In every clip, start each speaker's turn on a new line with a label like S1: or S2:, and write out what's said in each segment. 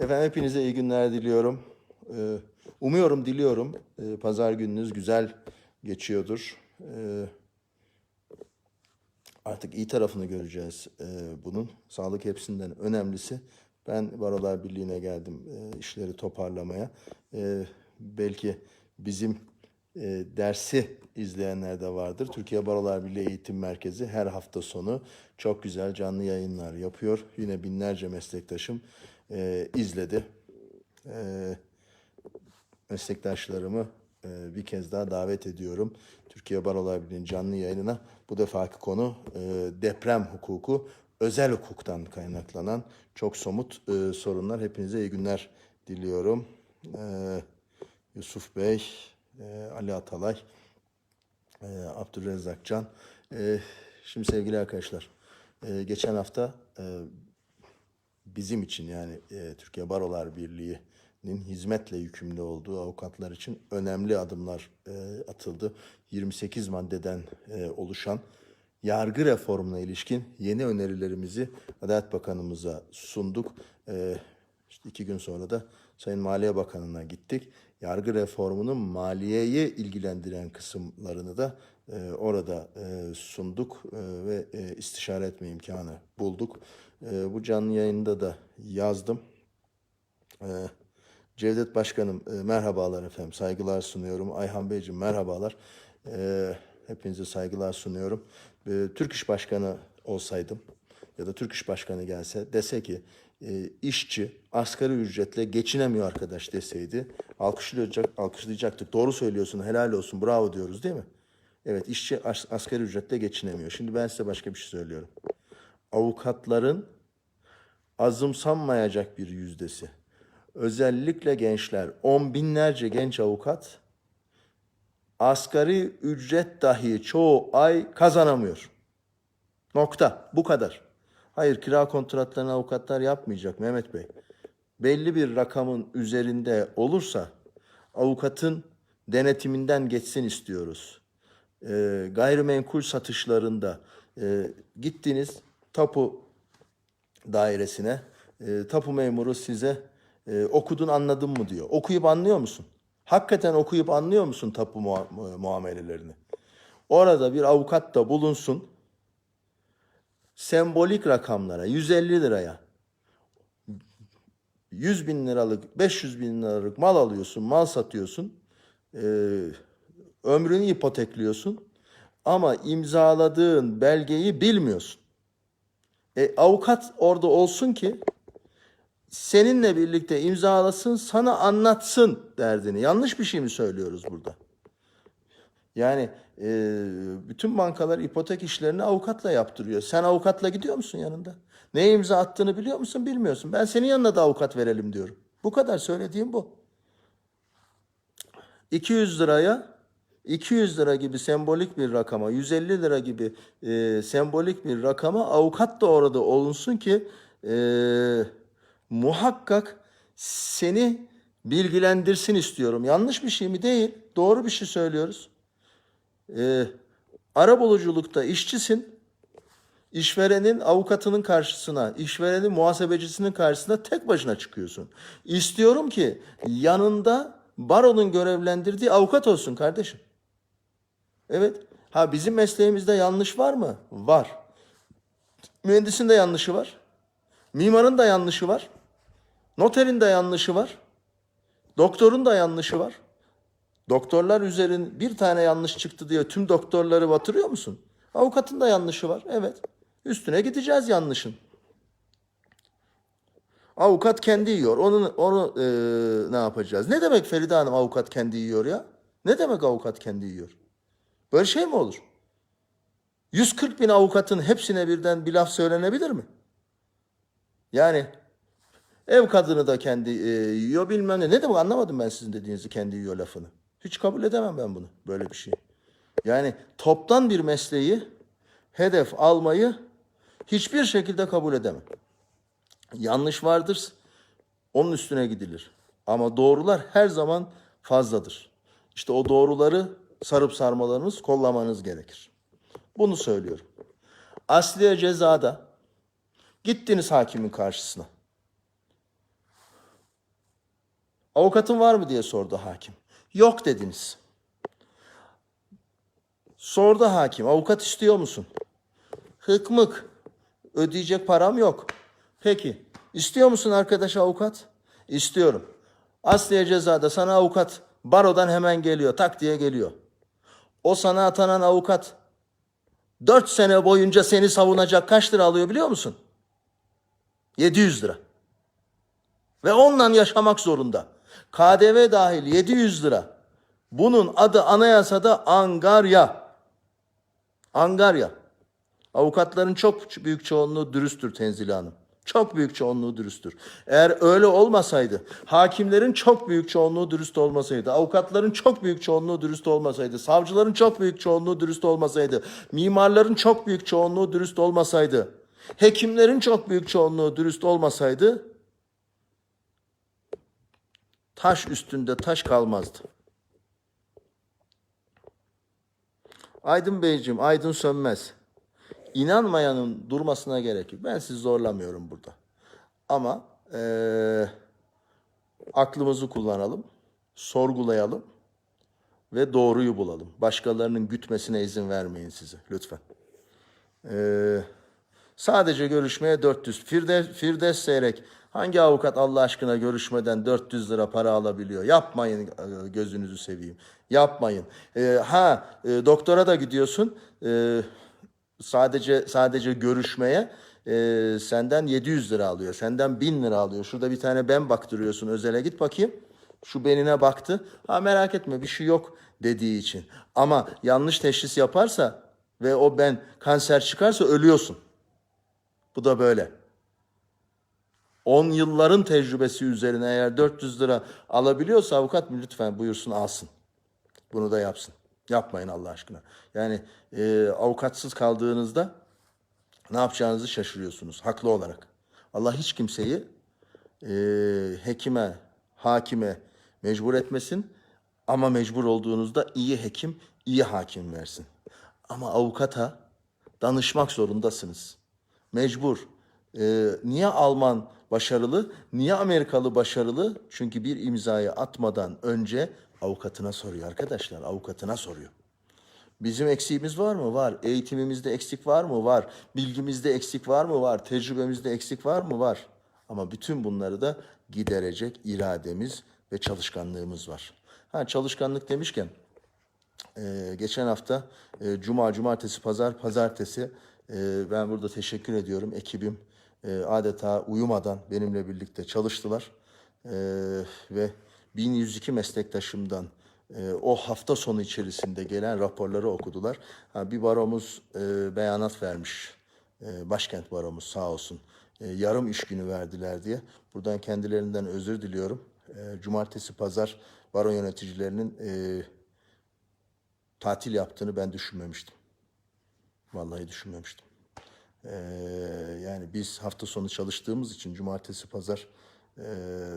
S1: Efendim hepinize iyi günler diliyorum. Ee, Umuyorum, diliyorum e, pazar gününüz güzel geçiyordur. Ee, Artık iyi tarafını göreceğiz e, bunun. Sağlık hepsinden önemlisi. Ben Barolar Birliği'ne geldim e, işleri toparlamaya. E, Belki bizim e, dersi izleyenler de vardır. Türkiye Barolar Birliği Eğitim Merkezi her hafta sonu çok güzel canlı yayınlar yapıyor. Yine binlerce meslektaşım e, izledi. E, meslektaşlarımı e, bir kez daha davet ediyorum. Türkiye Barolar Birliği'nin canlı yayınına. Bu defaki konu e, deprem hukuku, özel hukuktan kaynaklanan çok somut e, sorunlar. Hepinize iyi günler diliyorum. E, Yusuf Bey, e, Ali Atalay, e, Abdülrezzak Can. E, şimdi sevgili arkadaşlar, e, geçen hafta e, bizim için yani e, Türkiye Barolar Birliği'nin hizmetle yükümlü olduğu avukatlar için önemli adımlar e, atıldı. 28 maddeden e, oluşan yargı reformuna ilişkin yeni önerilerimizi Adalet Bakanımıza sunduk. E, işte iki gün sonra da Sayın Maliye Bakanı'na gittik. Yargı reformunun maliyeyi ilgilendiren kısımlarını da e, orada e, sunduk e, ve e, istişare etme imkanı bulduk. E, bu canlı yayında da yazdım. E, Cevdet Başkanım e, merhabalar efendim, saygılar sunuyorum. Ayhan Beyciğim merhabalar. E, hepinize saygılar sunuyorum. E, Türk İş Başkanı olsaydım ya da Türk İş Başkanı gelse dese ki e, işçi asgari ücretle geçinemiyor arkadaş deseydi alkışlayacak, alkışlayacaktık. Doğru söylüyorsun, helal olsun, bravo diyoruz değil mi? Evet, işçi as- asgari ücretle geçinemiyor. Şimdi ben size başka bir şey söylüyorum. Avukatların azımsanmayacak bir yüzdesi. Özellikle gençler, on binlerce genç avukat asgari ücret dahi çoğu ay kazanamıyor. Nokta. Bu kadar. Hayır kira kontratlarını avukatlar yapmayacak Mehmet Bey. Belli bir rakamın üzerinde olursa avukatın denetiminden geçsin istiyoruz. Ee, gayrimenkul satışlarında e, gittiniz tapu dairesine e, tapu memuru size e, okudun anladın mı diyor. Okuyup anlıyor musun? Hakikaten okuyup anlıyor musun tapu mua- muamelelerini? Orada bir avukat da bulunsun sembolik rakamlara 150 liraya 100 bin liralık 500 bin liralık mal alıyorsun mal satıyorsun Ee, ömrünü ipotekliyorsun ama imzaladığın belgeyi bilmiyorsun. E, avukat orada olsun ki seninle birlikte imzalasın, sana anlatsın derdini. Yanlış bir şey mi söylüyoruz burada? Yani e, bütün bankalar ipotek işlerini avukatla yaptırıyor. Sen avukatla gidiyor musun yanında? Neye imza attığını biliyor musun? Bilmiyorsun. Ben senin yanına da avukat verelim diyorum. Bu kadar söylediğim bu. 200 liraya 200 lira gibi sembolik bir rakama, 150 lira gibi e, sembolik bir rakama avukat da orada olunsun ki e, muhakkak seni bilgilendirsin istiyorum. Yanlış bir şey mi? Değil. Doğru bir şey söylüyoruz. E, arabuluculukta işçisin. İşverenin avukatının karşısına, işverenin muhasebecisinin karşısına tek başına çıkıyorsun. İstiyorum ki yanında baronun görevlendirdiği avukat olsun kardeşim. Evet. Ha bizim mesleğimizde yanlış var mı? Var. Mühendisin de yanlışı var. Mimarın da yanlışı var. Noterin de yanlışı var. Doktorun da yanlışı var. Doktorlar üzerin bir tane yanlış çıktı diye tüm doktorları batırıyor musun? Avukatın da yanlışı var. Evet. Üstüne gideceğiz yanlışın. Avukat kendi yiyor. Onu onu e, ne yapacağız? Ne demek Feride Hanım avukat kendi yiyor ya? Ne demek avukat kendi yiyor? Böyle şey mi olur? 140 bin avukatın hepsine birden bir laf söylenebilir mi? Yani ev kadını da kendi e, yiyor bilmem ne. Ne demek anlamadım ben sizin dediğinizi kendi yiyor lafını. Hiç kabul edemem ben bunu. Böyle bir şey. Yani toptan bir mesleği hedef almayı hiçbir şekilde kabul edemem. Yanlış vardır, onun üstüne gidilir. Ama doğrular her zaman fazladır. İşte o doğruları sarıp sarmalarınız, kollamanız gerekir. Bunu söylüyorum. Asliye cezada gittiniz hakimin karşısına. Avukatın var mı diye sordu hakim. Yok dediniz. Sordu hakim. Avukat istiyor musun? Hıkmık. Ödeyecek param yok. Peki. İstiyor musun arkadaş avukat? İstiyorum. Asliye cezada sana avukat barodan hemen geliyor. Tak diye geliyor. O sana atanan avukat 4 sene boyunca seni savunacak kaç lira alıyor biliyor musun? 700 lira. Ve onunla yaşamak zorunda. KDV dahil 700 lira. Bunun adı anayasada angarya. Angarya. Avukatların çok büyük çoğunluğu dürüsttür Tenzile Hanım. Çok büyük çoğunluğu dürüsttür. Eğer öyle olmasaydı, hakimlerin çok büyük çoğunluğu dürüst olmasaydı, avukatların çok büyük çoğunluğu dürüst olmasaydı, savcıların çok büyük çoğunluğu dürüst olmasaydı, mimarların çok büyük çoğunluğu dürüst olmasaydı, hekimlerin çok büyük çoğunluğu dürüst olmasaydı, taş üstünde taş kalmazdı. Aydın Beyciğim, Aydın Sönmez. İnanmayanın durmasına gerek yok. Ben sizi zorlamıyorum burada. Ama eee, aklımızı kullanalım, sorgulayalım ve doğruyu bulalım. Başkalarının gütmesine izin vermeyin size lütfen. Eee, sadece görüşmeye 400. Firdevs, Firdevs Seyrek hangi avukat Allah aşkına görüşmeden 400 lira para alabiliyor? Yapmayın e, gözünüzü seveyim. Yapmayın. Eee, ha e, doktora da gidiyorsun. Eee, sadece sadece görüşmeye e, senden 700 lira alıyor. Senden 1000 lira alıyor. Şurada bir tane ben baktırıyorsun özele git bakayım. Şu benine baktı. Ha merak etme bir şey yok dediği için. Ama yanlış teşhis yaparsa ve o ben kanser çıkarsa ölüyorsun. Bu da böyle. 10 yılların tecrübesi üzerine eğer 400 lira alabiliyorsa avukat lütfen buyursun alsın. Bunu da yapsın. Yapmayın Allah aşkına. Yani e, avukatsız kaldığınızda ne yapacağınızı şaşırıyorsunuz haklı olarak. Allah hiç kimseyi e, hekime, hakime mecbur etmesin ama mecbur olduğunuzda iyi hekim, iyi hakim versin. Ama avukata danışmak zorundasınız. Mecbur. E, niye Alman başarılı? Niye Amerikalı başarılı? Çünkü bir imzayı atmadan önce avukatına soruyor arkadaşlar. Avukatına soruyor. Bizim eksiğimiz var mı? Var. Eğitimimizde eksik var mı? Var. Bilgimizde eksik var mı? Var. Tecrübemizde eksik var mı? Var. Ama bütün bunları da giderecek irademiz ve çalışkanlığımız var. Ha çalışkanlık demişken ee, geçen hafta e, cuma, cumartesi, pazar, pazartesi e, ben burada teşekkür ediyorum. Ekibim e, adeta uyumadan benimle birlikte çalıştılar. E, ve 1102 meslektaşımdan e, o hafta sonu içerisinde gelen raporları okudular. Bir baromuz e, beyanat vermiş. E, başkent baromuz sağ olsun. Yarım iş günü verdiler diye. Buradan kendilerinden özür diliyorum. E, cumartesi, pazar baro yöneticilerinin tatil yaptığını ben düşünmemiştim. Vallahi düşünmemiştim. Yani biz hafta sonu çalıştığımız için cumartesi pazar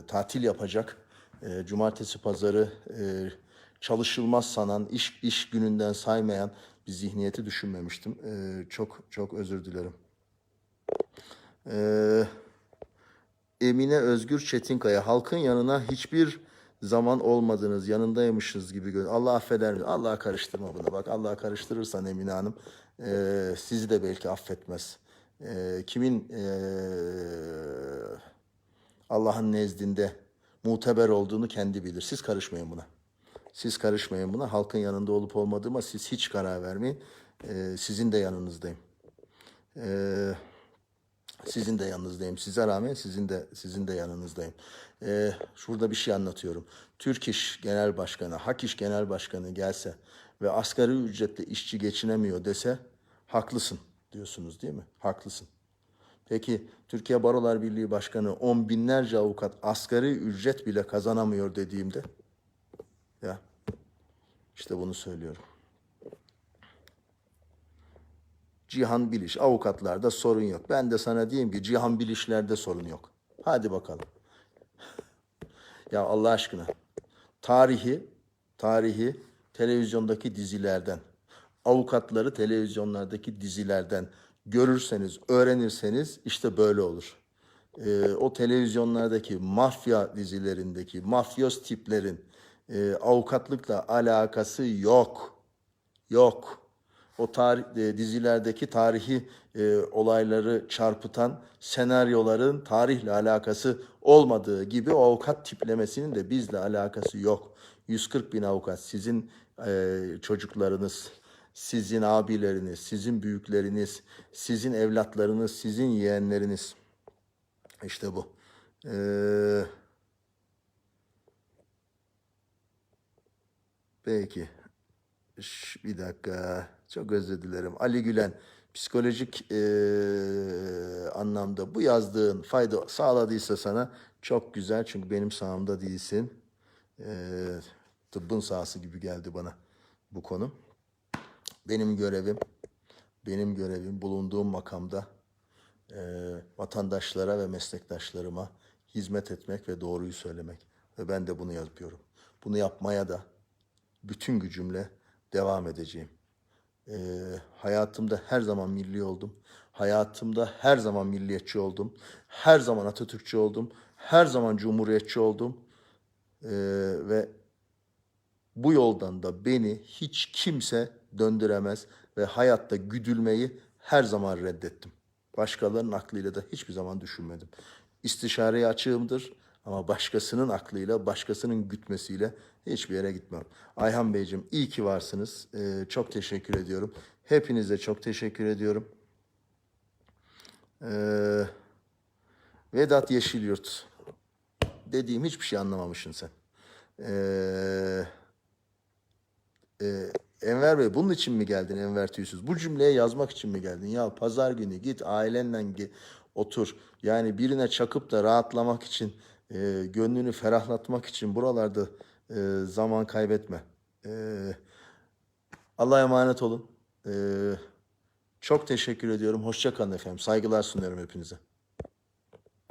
S1: tatil yapacak. E, cumartesi pazarı e, çalışılmaz sanan, iş iş gününden saymayan bir zihniyeti düşünmemiştim. E, çok çok özür dilerim. Ee, Emine Özgür Çetinkaya halkın yanına hiçbir zaman olmadınız yanındaymışız gibi gör. Allah affeder mi? Allah karıştırma bunu. Bak Allah karıştırırsan Emine Hanım e, sizi de belki affetmez. E, kimin e, Allah'ın nezdinde muteber olduğunu kendi bilir. Siz karışmayın buna. Siz karışmayın buna. Halkın yanında olup olmadığıma siz hiç karar vermeyin. E, sizin de yanınızdayım. Eee sizin de yanınızdayım. Size rağmen sizin de sizin de yanınızdayım. Ee, şurada bir şey anlatıyorum. Türk İş Genel Başkanı, Hak İş Genel Başkanı gelse ve asgari ücretle işçi geçinemiyor dese haklısın diyorsunuz değil mi? Haklısın. Peki Türkiye Barolar Birliği Başkanı on binlerce avukat asgari ücret bile kazanamıyor dediğimde ya işte bunu söylüyorum. Cihan Biliş. Avukatlarda sorun yok. Ben de sana diyeyim ki Cihan Bilişlerde sorun yok. Hadi bakalım. Ya Allah aşkına. Tarihi, tarihi televizyondaki dizilerden, avukatları televizyonlardaki dizilerden görürseniz, öğrenirseniz işte böyle olur. e, o televizyonlardaki mafya dizilerindeki mafyos tiplerin e, avukatlıkla alakası yok. Yok. O tarih, e, dizilerdeki tarihi e, olayları çarpıtan senaryoların tarihle alakası olmadığı gibi o avukat tiplemesinin de bizle alakası yok. 140 bin avukat sizin e, çocuklarınız, sizin abileriniz, sizin büyükleriniz, sizin evlatlarınız, sizin yeğenleriniz. İşte bu. Ee, peki. Şş, bir dakika. Çok özür dilerim. Ali Gülen, psikolojik eee, anlamda bu yazdığın fayda sağladıysa sana çok güzel. Çünkü benim sahamda değilsin. Eee, tıbbın sahası gibi geldi bana bu konu. Benim görevim, benim görevim bulunduğum makamda eee, vatandaşlara ve meslektaşlarıma hizmet etmek ve doğruyu söylemek. Ve ben de bunu yapıyorum. Bunu yapmaya da bütün gücümle devam edeceğim. Ee, hayatımda her zaman milli oldum. Hayatımda her zaman milliyetçi oldum. Her zaman Atatürkçü oldum. Her zaman cumhuriyetçi oldum. Ee, ve bu yoldan da beni hiç kimse döndüremez ve hayatta güdülmeyi her zaman reddettim. Başkalarının aklıyla da hiçbir zaman düşünmedim. İstişareye açığımdır ama başkasının aklıyla, başkasının gütmesiyle hiçbir yere gitmem. Ayhan Beyciğim iyi ki varsınız. Ee, çok teşekkür ediyorum. Hepinize çok teşekkür ediyorum. Ee, Vedat Yeşilyurt. Dediğim hiçbir şey anlamamışsın sen. Ee, e, Enver Bey bunun için mi geldin Enver Tüysüz? Bu cümleye yazmak için mi geldin? Ya pazar günü git ailenle ge- otur. Yani birine çakıp da rahatlamak için, e, gönlünü ferahlatmak için buralarda e, zaman kaybetme. E, Allah'a emanet olun. E, çok teşekkür ediyorum. Hoşça kalın efendim. Saygılar sunuyorum hepinize.